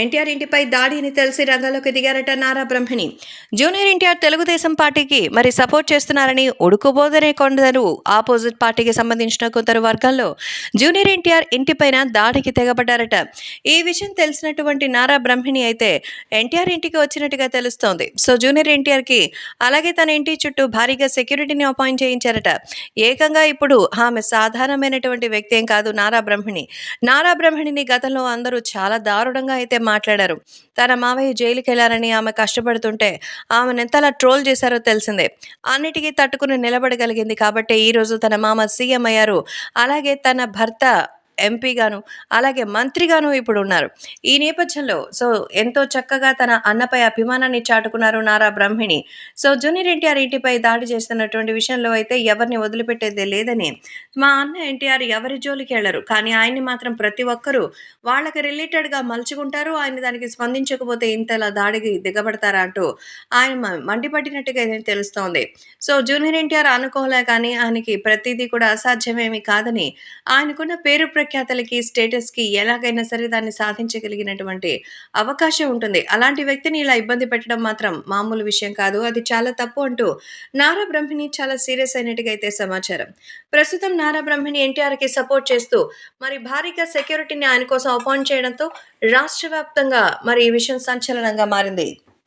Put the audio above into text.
ఎన్టీఆర్ ఇంటిపై దాడి అని తెలిసి రంగంలోకి దిగారట నారా బ్రహ్మిణి. జూనియర్ ఎన్టీఆర్ తెలుగుదేశం పార్టీకి మరి సపోర్ట్ చేస్తున్నారని ఉడుకుబోదనే కొందరు ఆపోజిట్ పార్టీకి సంబంధించిన కొందరు వర్గాల్లో జూనియర్ ఎన్టీఆర్ ఇంటిపైన దాడికి తెగబడ్డారట. ఈ విషయం తెలిసినటువంటి నారా బ్రహ్మిణి అయితే ఎన్టీఆర్ ఇంటికి వచ్చినట్టుగా తెలుస్తోంది. సో జూనియర్ ఎన్టీఆర్కి అలాగే తన ఇంటి చుట్టూ భారీగా సెక్యూరిటీని అపాయింట్ చేయించారట. ఏకంగా ఇప్పుడు ఆమె సాధారణమైనటువంటి వ్యక్తి ఏం కాదు నారా బ్రహ్మిణి. నారా బ్రహ్మిణిని గతంలో అందరూ చాలా దారుణంగా అయితే మాట్లాడారు. తన మావయ్య జైలుకి వెళ్ళారని ఆమె కష్టపడుతుంటే ఆమెను ఎంతలా ట్రోల్ చేశారో తెలిసిందే. అన్నిటికీ తట్టుకుని నిలబడగలిగింది కాబట్టి ఈరోజు తన మామ సీఎం అయ్యారు. అలాగే తన భర్త ఎంపీగాను అలాగే మంత్రిగాను ఇప్పుడు ఉన్నారు. ఈ నేపథ్యంలో సో ఎంతో చక్కగా తన అన్నపై అభిమానాన్ని చాటుకున్నారు Nara Brahmani. So junior NTR ఇంటిపై దాడి చేస్తున్నటువంటి విషయంలో అయితే ఎవరిని వదిలిపెట్టేదే లేదని మా అన్న ఎన్టీఆర్ ఎవరి జోలికి వెళ్ళరు. కానీ ఆయన్ని మాత్రం ప్రతి ఒక్కరూ వాళ్ళకి రిలేటెడ్గా మలుచుకుంటారు. ఆయన దానికి స్పందించకపోతే ఇంతలా దాడికి దిగబడతారా అంటూ ఆయన మండిపట్టినట్టుగా మండిపడినట్టుగా తెలుస్తోంది. సో జూనియర్ ఎన్టీఆర్ అనుకోలే కానీ ఆయనకి ప్రతిదీ కూడా అసాధ్యమేమి కాదని ఆయనకున్న పేరు ప్రఖ్యాతలకి స్టేటస్కి ఎలాగైనా సరే దాన్ని సాధించగలిగినటువంటి అవకాశం ఉంటుంది. అలాంటి వ్యక్తిని ఇలా ఇబ్బంది పెట్టడం మాత్రం మామూలు విషయం కాదు. అది చాలా తప్పు అంటూ నారా బ్రహ్మిణి చాలా సీరియస్ అయినట్టుగా అయితే సమాచారం. ప్రస్తుతం నారా బ్రహ్మిణి ఎన్టీఆర్కి సపోర్ట్ చేస్తూ మరి భారీగా సెక్యూరిటీని ఆయన కోసం అపాయింట్ చేయడంతో రాష్ట్ర వ్యాప్తంగా మరి ఈ విషయం సంచలనంగా మారింది.